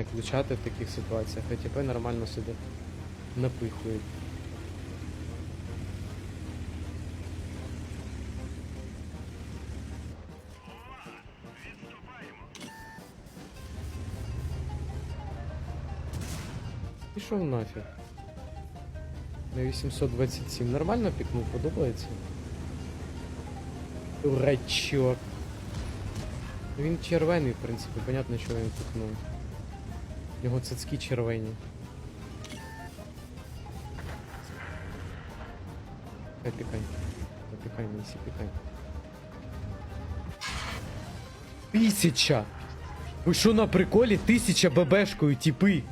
як влучати в таких ситуаціях, а тіпи нормально собі напихують. Пішов нафіг. На 827 нормально пікнув, подобається? Дурачок. Він червений, в принципі, понятно, що він пікнув. У нього цицьки червені. Пікай, пікай. Пікай, Місі, пікай. Тисяча! Ви що на приколі? Тисяча бебешкою, типи!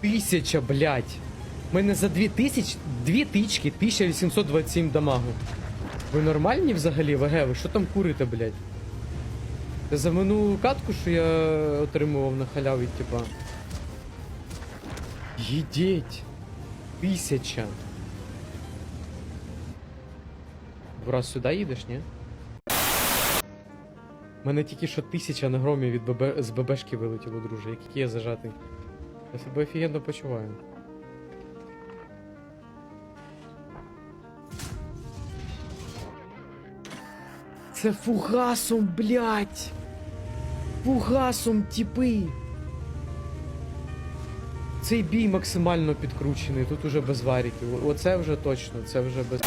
Тисяча, блядь! У мене за дві тисяч, дві тички, 1827 дамагу. Ви нормальні взагалі, ВГ? Ви що там курите, блядь? За минулу катку, що я отримував на халяві, типа. Їдіть! Тисяча. Враз сюди їдеш, ні? Мене тільки що тисяча на громі від ББ... з ББшки вилетіло, друже, який я зажатий. Я себе офігенно почуваю. Це фугасом, блядь! Фугасом, тіпи! Цей бій максимально підкручений, тут уже без варіків. Оце вже точно, це вже без.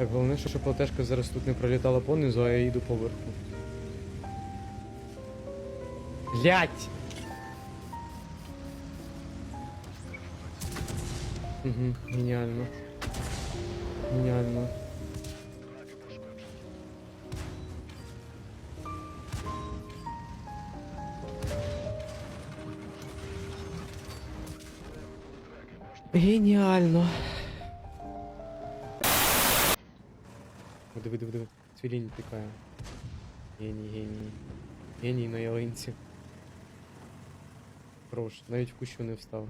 Так, головне, що платежка зараз тут не пролітала понизу, а я їду поверху. Блять! Угу, геніально. Геніально. Геніально. Диви, диви, диви. Цвілінь тикає. Геній, геній. Геній на ялинці. Хорош, навіть в кущу не встав.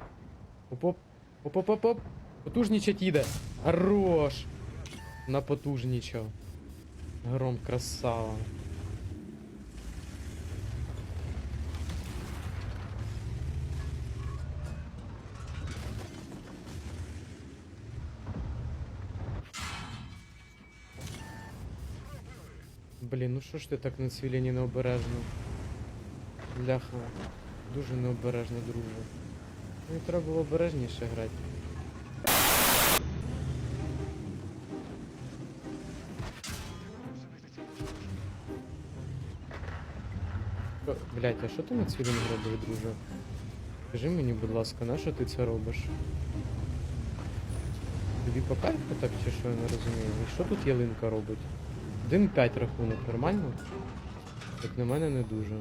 Оп-оп, оп-оп-оп-оп. Потужнічать їде. Хорош. Напотужнічав. Гром красава. Блін, ну що ж ти так на цвіліні необережно? Бляха. Дуже необережно, друже. Мені треба було обережніше грати. Блядь, а що ти на цвіліні робиш, друже? Скажи мені, будь ласка, на що ти це робиш? Тобі по кайфу так чи що я не розумію? І що тут ялинка робить? 1-5 рахунок, нормально? Як на мене не дуже.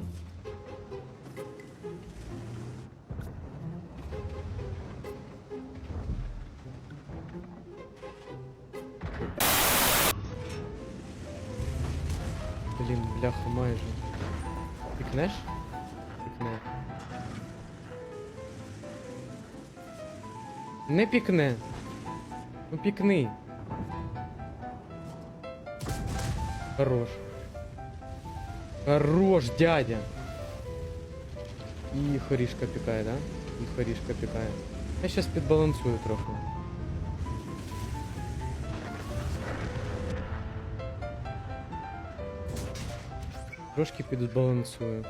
Блін, бляха майже. Пікнеш? Пікне. Не пікне. Ну пікни. Хорош. Хорош, дядя. І хорішка пікає, да? І хорішка пікає. Я щас підбалансую трохи. Трошки підбалансую.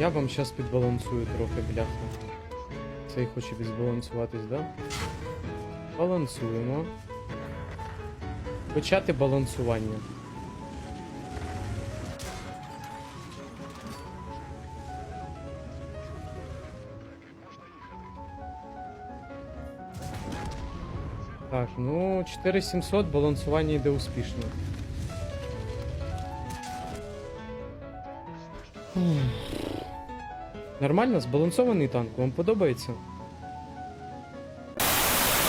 Я вам зараз підбалансую трохи, бляха. Цей хоче відбалансуватись, да? Балансуємо. Почати балансування. Так, ну 4700 балансування йде успішно. Нормально, збалансований танк, вам подобається?